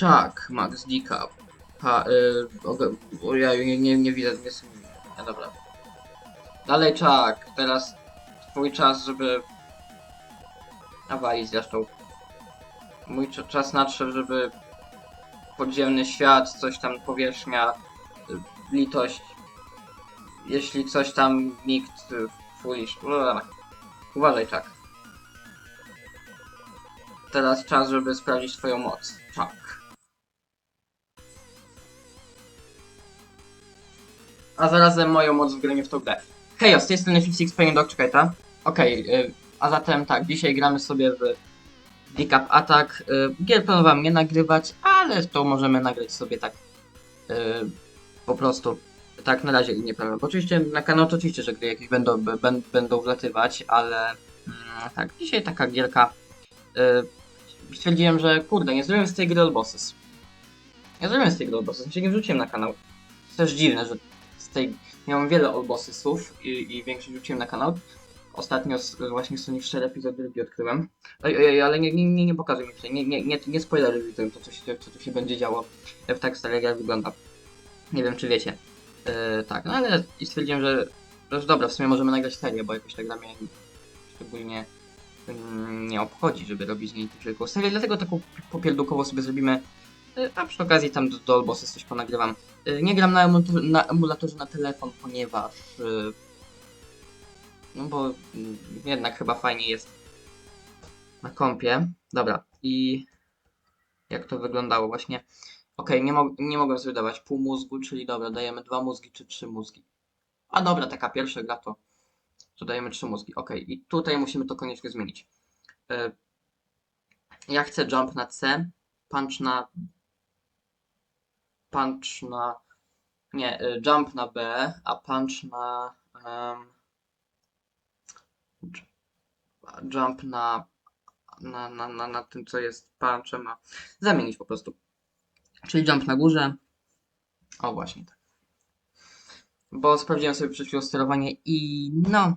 Chuck, Max Decap. Ha, y, oge- o, ja nie, nie, nie widzę, nie są... No dobra. Dalej Chuck, teraz twój czas, żeby... Awali zresztą. Mój cza- czas nadszedł, żeby... Podziemny świat, coś tam, powierzchnia, y, litość. Jeśli coś tam nikt... y, Foolish... Uważaj Chuck. Teraz czas, żeby sprawdzić twoją moc. Chuck. A zarazem moją moc wgranie w tą grę. Hej, z tej strony Fixix Paying Dog, czekaj, ta? Okej, y, a zatem tak, dzisiaj gramy sobie w Decap Attack. Y, gier planowałem nie nagrywać, ale to możemy nagrać sobie tak y, po prostu. Tak na razie nie planuję. Oczywiście na kanał to oczywiście, że gry jakieś będą, będą wlatywać, ale mm, tak, dzisiaj taka gierka. Y, stwierdziłem, że kurde, nie zrobiłem z tej gry All Bosses. Nie zrobiłem z tej gry All Bosses, znaczy nie wrzuciłem na kanał. To też dziwne, że tej miałem wiele All Bossesów i, i większość wrzuciłem na kanał. Ostatnio z, właśnie Sonic 4 epizod drugi odkryłem. Oj, oj, oj, ale nie, nie, nie, nie pokazuj mi tutaj, nie, nie, nie, nie spoileruj to, co się, co tu się będzie działo w tak stale jak wygląda. Nie wiem, czy wiecie. Yy, tak, no ale i stwierdziłem, że, że dobra, w sumie możemy nagrać serię, bo jakoś tak dla mnie szczególnie mm, nie obchodzi, żeby robić z niej wielką serię, dlatego taką popierdółkowo sobie zrobimy, a przy okazji tam do, do Olbosy coś ponagrywam. Y, Nie gram na, emulatorze- na emulatorze na telefon, ponieważ y, no bo mm, jednak chyba fajnie jest na kompie. Dobra, i jak to wyglądało właśnie? Okej, nie, mo nie mogłem sobie dawać pół mózgu, czyli dobra, dajemy dwa mózgi czy trzy mózgi. A dobra, taka pierwsza gra to, to dajemy trzy mózgi. Okej, i tutaj musimy to koniecznie zmienić. Y, ja chcę jump na C, punch na punch na nie, y, jump na B, a punch na j- jump na na, na, na, na tym, co jest punchem, a zamienić po prostu. Czyli jump na górze. O, właśnie tak. Bo sprawdziłem sobie przed chwilą sterowanie i no,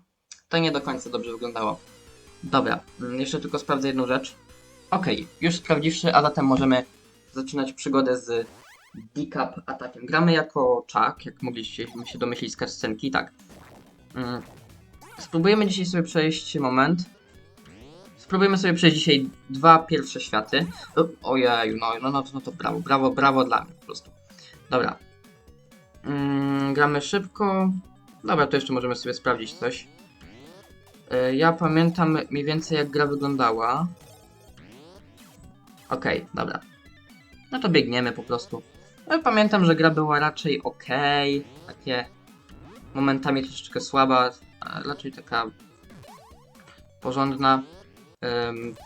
to nie do końca dobrze wyglądało. Dobra, mm, jeszcze tylko sprawdzę jedną rzecz. Okej, już sprawdziwszy, a zatem możemy zaczynać przygodę z Decap atakiem. Gramy jako Chuck, jak mogliście się domyślić z cutscenki, tak. Mm. Spróbujemy dzisiaj sobie przejść moment. Spróbujemy sobie przejść dzisiaj dwa pierwsze światy. Ojeju, no, no, no, no to brawo, brawo, brawo dla mnie po prostu. Dobra. Mm, gramy szybko. Dobra, to jeszcze możemy sobie sprawdzić coś. E, Ja pamiętam mniej więcej jak gra wyglądała. Okej, dobra. No to biegniemy po prostu. No, pamiętam, że gra była raczej ok, takie momentami troszeczkę słaba, a raczej taka porządna.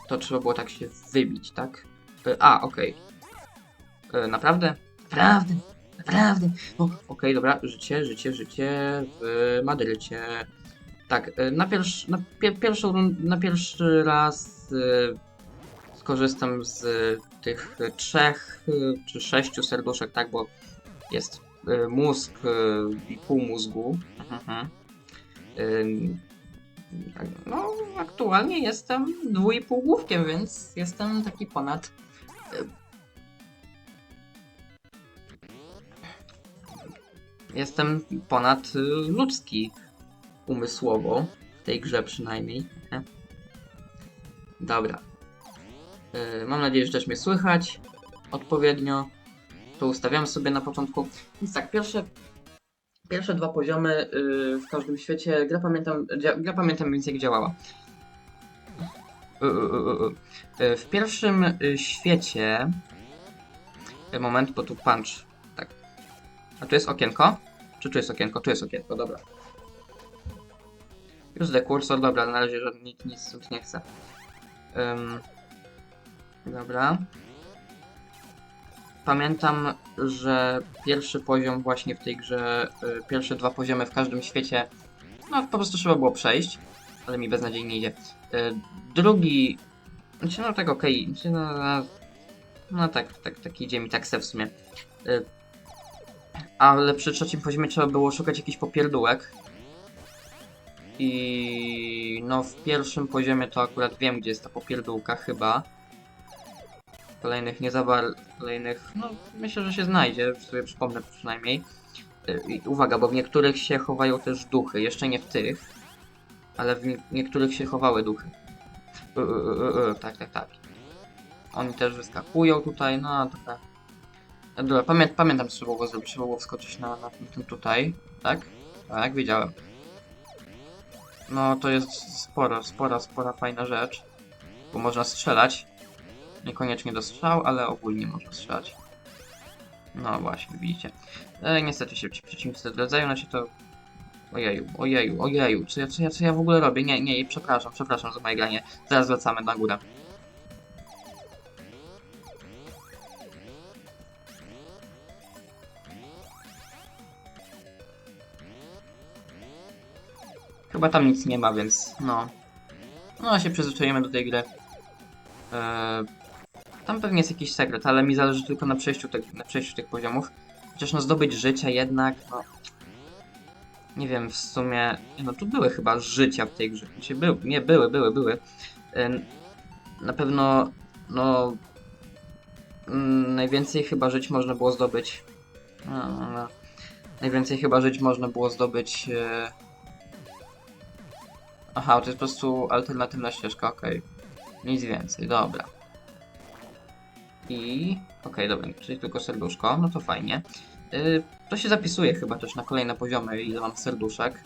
To trzeba było tak się wybić, tak? Y, a, okej. Y, naprawdę? Naprawdę? Naprawdę? O, okej, dobra, życie, życie, życie w Madrycie. Tak, y, na, pierwszy, na, pier, pierwszą, na pierwszy raz skorzystam z tych y, trzech y, czy sześciu serduszek, tak, bo jest y, mózg i pół mózgu. Mhm. Tak, No, aktualnie jestem dwójpółgłówkiem, więc jestem taki ponad. Jestem ponad ludzki umysłowo, w tej grze przynajmniej. Dobra. Y, Mam nadzieję, że też mnie słychać odpowiednio. To ustawiam sobie na początku. Więc tak, pierwsze, pierwsze dwa poziomy y, w każdym świecie, gra pamiętam, gra pamiętam więc jak działała. Y. W pierwszym świecie. Moment, bo tu punch. Tak. A tu jest okienko? Czy tu jest okienko? Tu jest okienko, dobra. Już the cursor, dobra, na razie żadnych nic, nic nie chcę. Dobra. Pamiętam, że pierwszy poziom właśnie w tej grze, y, pierwsze dwa poziomy w każdym świecie, no po prostu trzeba było przejść, ale mi beznadziejnie idzie. Y, drugi, znaczy no tak okej, znaczy, no, no, no tak, tak, tak idzie mi tak se w sumie. Y, ale przy trzecim poziomie trzeba było szukać jakichś popierdółek. I no w pierwszym poziomie to akurat wiem, gdzie jest ta popierdółka chyba. Kolejnych nie za kolejnych, no myślę, że się znajdzie, sobie przypomnę przynajmniej. Y, I uwaga, bo w niektórych się chowają też duchy, jeszcze nie w tych, ale w nie niektórych się chowały duchy. Y, y, y, tak, tak, tak. Oni też wyskakują tutaj, no taka... Dobra, pamię pamiętam co było zrobić, trzeba było wskoczyć na, na ten tutaj, tak? Tak, wiedziałem. No to jest sporo, spora, spora fajna rzecz, bo można strzelać. Niekoniecznie do strzał, ale ogólnie można strzelać. No właśnie, widzicie. E, niestety się ci przeciwnicy odradzają, no się to... Ojeju, ojeju, ojeju, co ja, co, ja, co ja w ogóle robię? Nie, nie, przepraszam, przepraszam za moje granie. Zaraz wracamy na górę. Chyba tam nic nie ma, więc no. No, się przyzwyczajemy do tej gry. Eee, tam pewnie jest jakiś sekret, ale mi zależy tylko na przejściu, te, na przejściu tych poziomów. Chociaż no zdobyć życia jednak, no... Nie wiem, w sumie... No tu były chyba życia w tej grze. Znaczy, były, nie, były, były, były. Na pewno, no... mm, najwięcej chyba żyć można było zdobyć... No, no, no. Najwięcej chyba żyć można było zdobyć... E... Aha, to jest po prostu alternatywna ścieżka, okej. Nic więcej, dobra. I... Okej, dobra, czyli tylko serduszko, no to fajnie. Yy, to się zapisuje chyba też na kolejne poziomy, ile mam serduszek.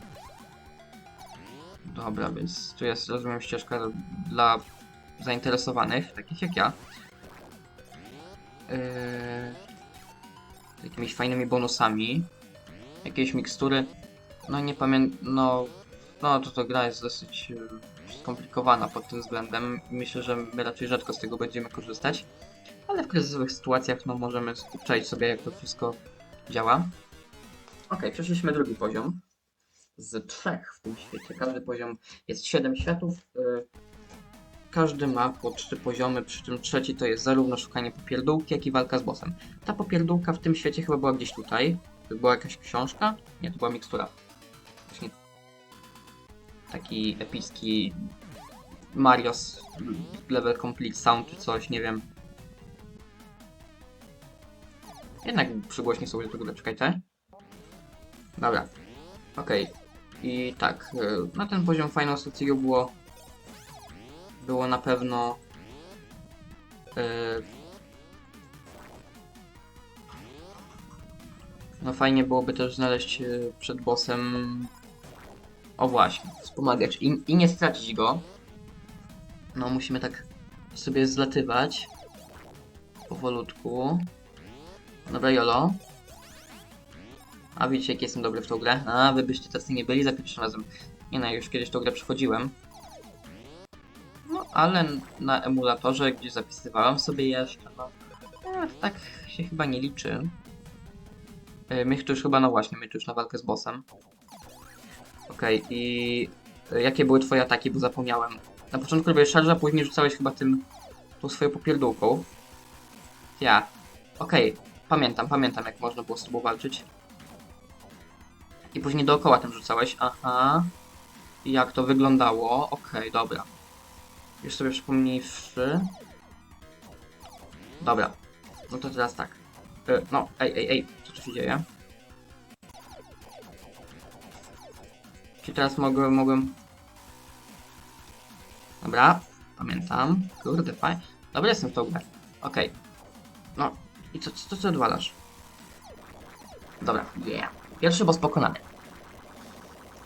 Dobra, więc tu jest, rozumiem, ścieżka dla zainteresowanych, takich jak ja. Yy, jakimiś fajnymi bonusami. Jakieś mikstury. No nie pamiętam, no... No to to gra jest dosyć yy, skomplikowana pod tym względem. Myślę, że my raczej rzadko z tego będziemy korzystać. Ale w kryzysowych sytuacjach no możemy obczaić sobie jak to wszystko działa. Ok, przeszliśmy drugi poziom. Z trzech w tym świecie. Każdy poziom jest 7 światów. y, Każdy ma po trzy poziomy, przy czym trzeci to jest zarówno szukanie popierdółki, jak i walka z bossem. Ta popierdółka w tym świecie chyba była gdzieś tutaj. To była jakaś książka? Nie, to była mikstura. Właśnie taki epicki Marios level complete sound czy coś, nie wiem. Jednak przygłośnie są do tego, czekajcie. Dobra. Okej. I tak, y, na ten poziom Final Studio było było na pewno y, no fajnie byłoby też znaleźć y, przed bossem o właśnie, wspomagacz i, i nie stracić go. No musimy tak sobie zlatywać powolutku. Dobra, Jolo. A widzicie, jak jestem dobry w tą grę? A, wy byście tacy nie byli za pierwszym razem. Nie no, już kiedyś tą grę przechodziłem. No, ale na emulatorze, gdzie zapisywałem sobie jeszcze, no... e, tak się chyba nie liczy. E, My tu już chyba, no właśnie, my tu już na walkę z bossem. Okej, i... e, Jakie były twoje ataki, bo zapomniałem. Na początku robiłeś szarża, później rzucałeś chyba tym... tą swoją popierdółką. Ja. Okej, Pamiętam, pamiętam jak można było z tobą walczyć. I później dookoła tym rzucałeś, aha. Jak to wyglądało? Okej, dobra. Już sobie przypomniewszy. Dobra. No to teraz tak. Y, no, ej, ej, ej, co tu się dzieje? Czy teraz mogłem, mogłem... Dobra, pamiętam. Kurde, fajnie. Dobra, jestem w tą grę. Okej. No, i co, co, co odwalasz? Dobra, yeah. Pierwszy boss pokonany.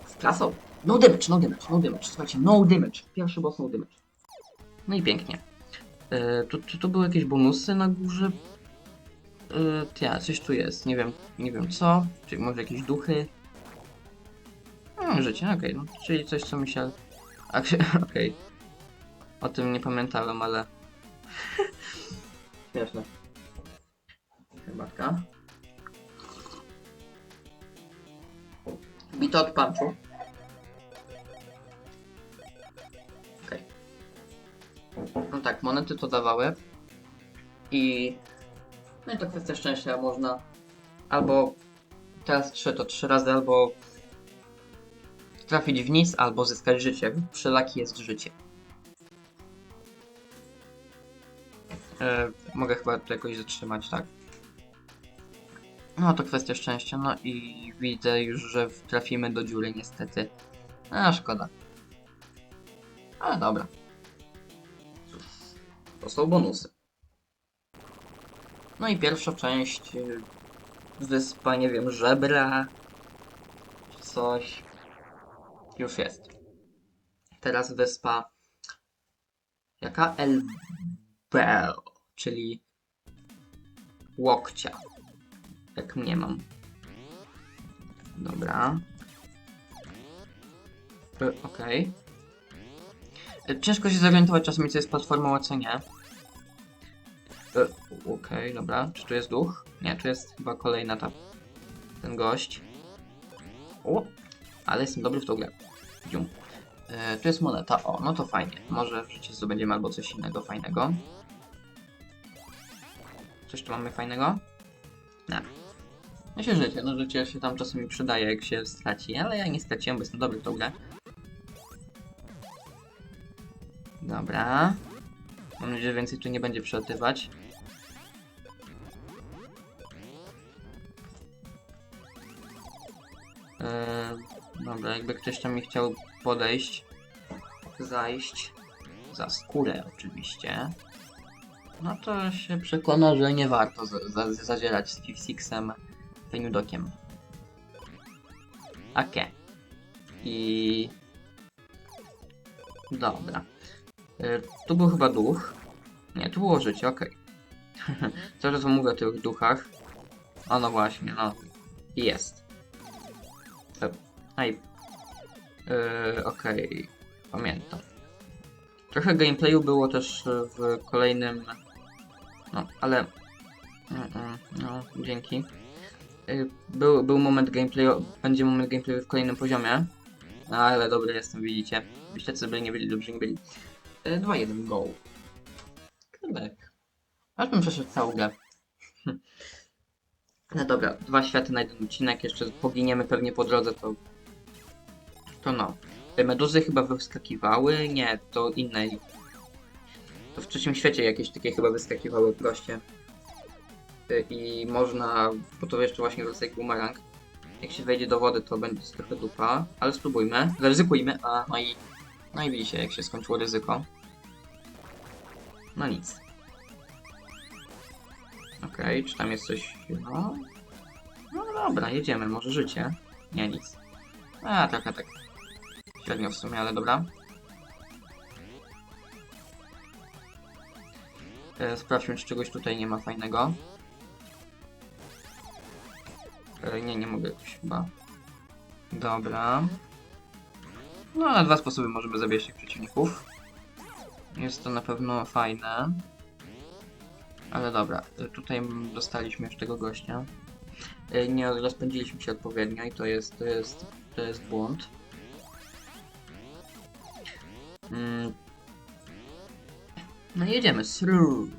Z klasą. No damage, no damage, no damage. Słuchajcie, no damage. Pierwszy boss no damage. No i pięknie. Yy, tu, tu, były jakieś bonusy na górze. Yy, ja, coś tu jest. Nie wiem, nie wiem co. Czyli może jakieś duchy. Hmm, życie, okej. no, czyli coś, co mi Okej. O tym nie pamiętałem, ale... Śmieszne. Herbatka. Bito od punchu. Okej. No tak, monety to dawały. I... No i to kwestia szczęścia, można albo teraz trzy, to trzy razy albo trafić w nic, albo zyskać życie. Przy laki jest życie. E, mogę chyba to jakoś zatrzymać, tak. No to kwestia szczęścia, no i widzę już, że trafimy do dziury niestety. A, szkoda. Ale dobra. Cóż, to są bonusy. No i pierwsza część. y, Wyspa, nie wiem, żebra. Czy coś. Już jest. Teraz wyspa. Jaka? Elbel, czyli łokcia. Jak mnie mam. Dobra. E, Okej. E, Ciężko się zorientować czasami, co jest platformą, a co nie. E, Okej, dobra. Czy tu jest duch? Nie, tu jest chyba kolejna ta... Ten gość. O! Ale jestem dobry w tą grę. E, tu jest moneta. O, no to fajnie. Może w życiu zdobędziemy albo coś innego fajnego. Coś tu mamy fajnego? Nie. No się życie, no życie się tam czasami przydaje, jak się straci, ale ja nie straciłem, bo jestem dobry w tą grę. Dobra. Mam nadzieję, że więcej tu nie będzie przelatywać. Eee, dobra, jakby ktoś tam mi chciał podejść, zajść, za skórę oczywiście, no to się przekona, że nie warto za, za, zadzierać Fenudokiem. Okej. I... Dobra. E, tu był chyba duch. Nie, tu było życie, okej. Cały czas wam mówię o tych duchach. O no właśnie, no. Jest. Aj. E, okej. Pamiętam. Trochę gameplayu było też w kolejnym... No, ale... Mm, mm, No, dzięki. Y, Był, był moment gameplayu, będzie moment gameplayu w kolejnym poziomie. Ale dobry jestem, widzicie. Byście co byli, nie byli, dobrze nie byli. 2-1, go. Klebek. Aż bym przeszedł całą grę. No dobra, dwa światy na jeden odcinek, jeszcze poginiemy pewnie po drodze, to... To no. Te meduzy chyba wyskakiwały? Nie, to inne. To w trzecim świecie jakieś takie chyba wyskakiwały proście. Y, I można, bo to jeszcze właśnie wraca jak. Jak się wejdzie do wody, to będzie trochę dupa, ale spróbujmy, zaryzykujmy, a no i, no i widzicie, jak się skończyło ryzyko. No nic. Okej, czy tam jest coś, no... No dobra, jedziemy, może życie? Nie, nic. A, trochę tak średnio w sumie, ale dobra. E, sprawdźmy, czy czegoś tutaj nie ma fajnego. Nie, nie mogę jakoś chyba. Dobra. No, na dwa sposoby możemy zabijać tych przeciwników. Jest to na pewno fajne. Ale dobra, e, tutaj dostaliśmy już tego gościa. E, Nie rozpędziliśmy się odpowiednio i to jest, to jest, to jest błąd. Mm. No i jedziemy. Through.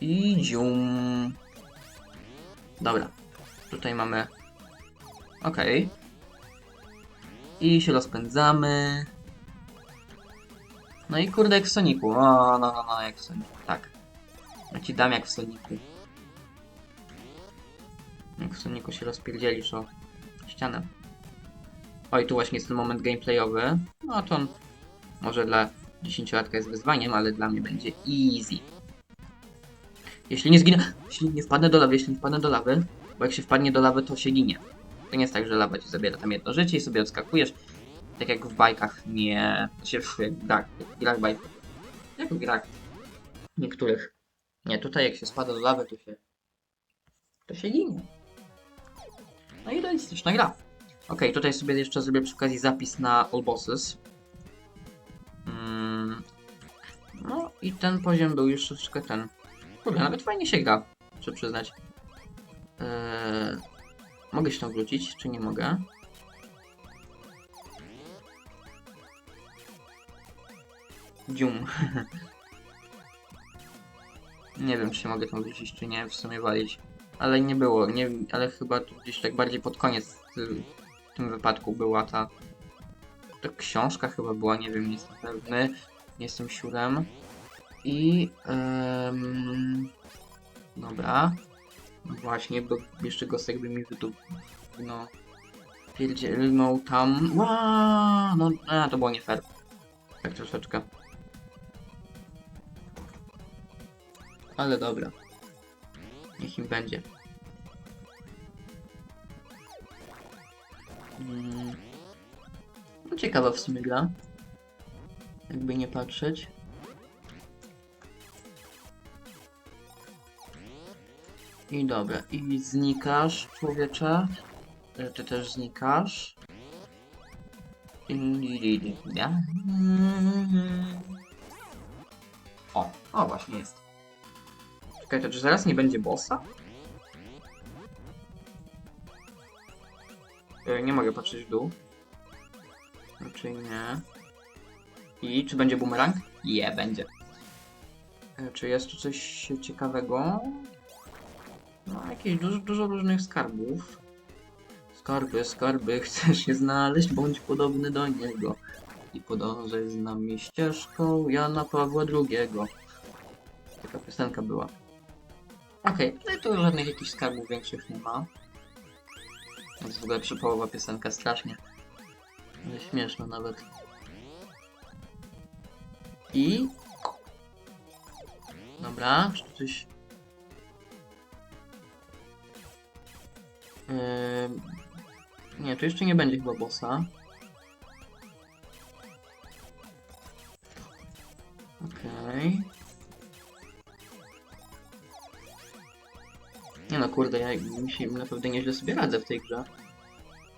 I dzium. Dobra. Tutaj mamy... Okej. I się rozpędzamy. No i kurde jak w Soniku. O, no, no, no, jak w Soniku. Tak. Ja ci dam jak w Soniku. Jak w Soniku się rozpierdzielisz o ścianę. Oj, tu właśnie jest ten moment gameplayowy. No to on może dla 10-latka jest wyzwaniem, ale dla mnie będzie easy. Jeśli nie zginę, jeśli nie wpadnę do lawy, jeśli nie wpadnę do lawy, bo jak się wpadnie do lawy, to się ginie. To nie jest tak, że lawa ci zabiera tam jedno życie i sobie odskakujesz. Tak jak w bajkach, nie... Się w grach, w grach bajków. Jak w grach niektórych. Nie, tutaj jak się spada do lawy, to się... To się ginie. No i realistyczna gra. Okej, tutaj sobie jeszcze zrobię przy okazji zapis na All Bosses. Mm. No i ten poziom był już troszeczkę ten. Kurde, nawet fajnie się gra, muszę przyznać. Eee, mogę się tam wrócić, czy nie mogę? Dzium. nie wiem, czy się mogę tam wrócić, czy nie, w sumie walić. Ale nie było, nie, ale chyba tu gdzieś tak bardziej pod koniec y, w tym wypadku była ta... książka chyba była, nie wiem, nie jestem pewny. Nie jestem siurem. I... em, dobra. Właśnie, bo jeszcze Gosek by mi wytu... No... Pierdzielnął tam... No, a, to było nie fair. Tak troszeczkę. Ale dobra. Niech im będzie. Mm. No ciekawa w sumie gra. Jakby nie patrzeć. I dobra, i znikasz, człowiecze. E, Ty też znikasz. Ja. O, o właśnie jest. Czekaj, to czy zaraz nie będzie bossa? E, Nie mogę patrzeć w dół. Raczej nie. I czy będzie bumerang? Je, będzie. E, Czy jest tu coś ciekawego? No, jakieś dużo, dużo różnych skarbów. Skarby, skarby, chcesz je znaleźć, bądź podobny do niego. I podążaj z nami ścieżką Jana Pawła II. Taka piosenka była. Okej, tutaj tu żadnych jakichś skarbów większych nie ma. To jest w ogóle przypołowa piosenka, strasznie. Śmieszna nawet. I... Dobra, czy coś... Ym, Nie, tu jeszcze nie będzie chyba bossa. Okej. Nie no, kurde, ja się naprawdę nieźle sobie radzę w tej grze.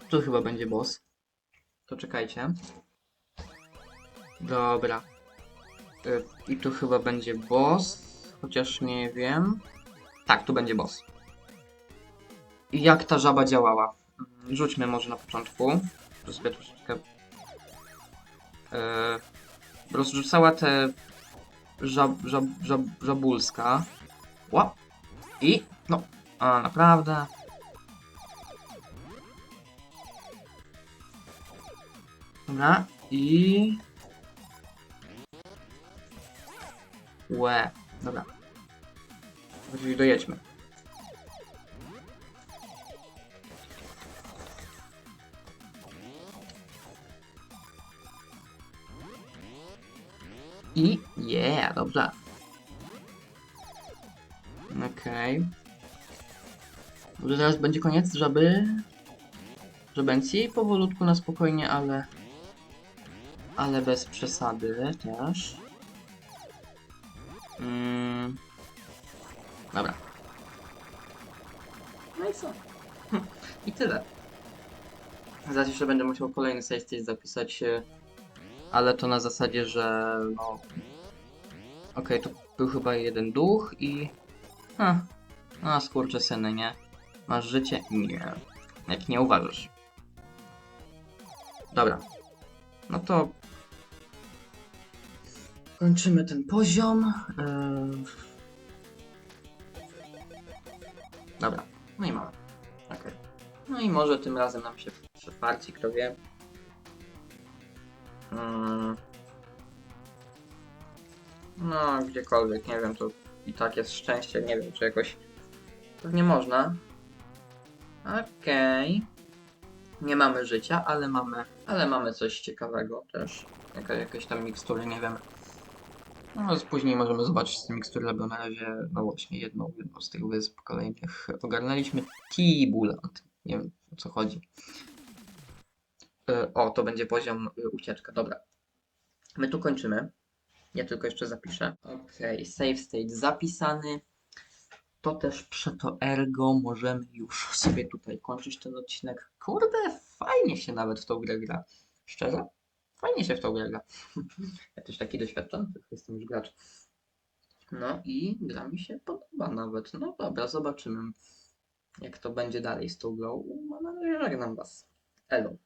Tu chyba będzie boss. To czekajcie. Dobra. Y, I tu chyba będzie boss, chociaż nie wiem. Tak, tu będzie boss. Jak ta żaba działała? Mm, Rzućmy może na początku. To sobie troszeczkę... Yy, rozrzucała te żab, żab, żab, żabulska. Ła. I... No. A, naprawdę. Dobra. I... Łe. Dobra. Dojedźmy. I... Yeah, dobrze. Okej. Może zaraz będzie koniec, żeby... Żebencji powolutku na spokojnie, ale... Ale bez przesady też. Mm. Dobra. No i co? I tyle. Zaraz jeszcze będę musiał kolejny save zapisać, e, ale to na zasadzie, że no... Okej, to był chyba jeden duch i... Ha. A, skurcze syny, nie? Masz życie? Nie. Jak nie uważasz. Dobra. No to... Kończymy ten poziom. Yy... Dobra. No i mamy. Okej. No i może tym razem nam się przeparci, kto wie. Mm. No, gdziekolwiek, nie wiem, to i tak jest szczęście, nie wiem, czy jakoś... Pewnie można. Okej. Nie mamy życia, ale mamy, ale mamy coś ciekawego też. Jaka, jakieś tam mikstury, nie wiem. No, później możemy zobaczyć te mikstury, bo na razie, no właśnie, jedną, jedną z tych wysp kolejnych ogarnęliśmy. Tibulant. Nie wiem, o co chodzi. E, O, to będzie poziom y, ucieczka, dobra. My tu kończymy. Ja tylko jeszcze zapiszę. Okej, save state zapisany. To też przeto ergo możemy już sobie tutaj kończyć ten odcinek. Kurde, fajnie się nawet w tą grę gra. Szczerze? Fajnie się w tą grę gra. ja też taki doświadczony, tylko jestem już gracz. No i gra mi się podoba nawet. No dobra, zobaczymy jak to będzie dalej z tą grą. Mam nadzieję, że żegnam was. Elo.